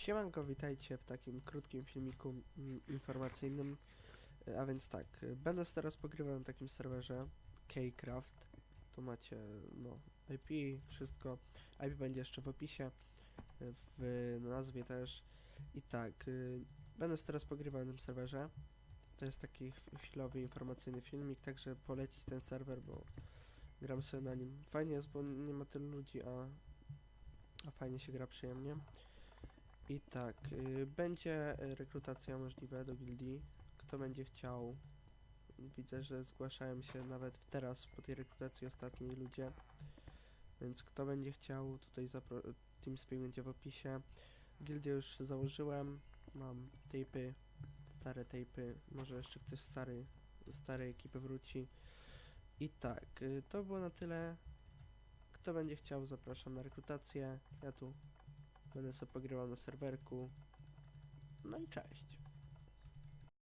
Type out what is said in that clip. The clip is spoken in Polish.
Siemanko, witajcie w takim krótkim filmiku mm, informacyjnym. E, A więc tak, e, będę teraz pogrywał na takim serwerze Kcraft. Tu macie no, IP, wszystko. IP będzie jeszcze w opisie, e, w nazwie też. I tak, będę teraz pogrywał na tym serwerze. To jest taki chw- chwilowy informacyjny filmik, także polecić ten serwer, bo gram sobie na nim. Fajnie jest, bo nie ma tylu ludzi, a, a fajnie się gra przyjemnie. I tak, y, będzie y, rekrutacja możliwa do gildii. Kto będzie chciał, widzę, że zgłaszają się nawet teraz po tej rekrutacji ostatniej ludzie. Więc kto będzie chciał, tutaj TeamSpeak będzie w opisie. Gildię już założyłem, mam tapy, stare tapy, może jeszcze ktoś stary, starej ekipy wróci. I tak, y, to było na tyle. Kto będzie chciał, zapraszam na rekrutację. Ja tu Będę sobie pogrywał na serwerku. No i cześć.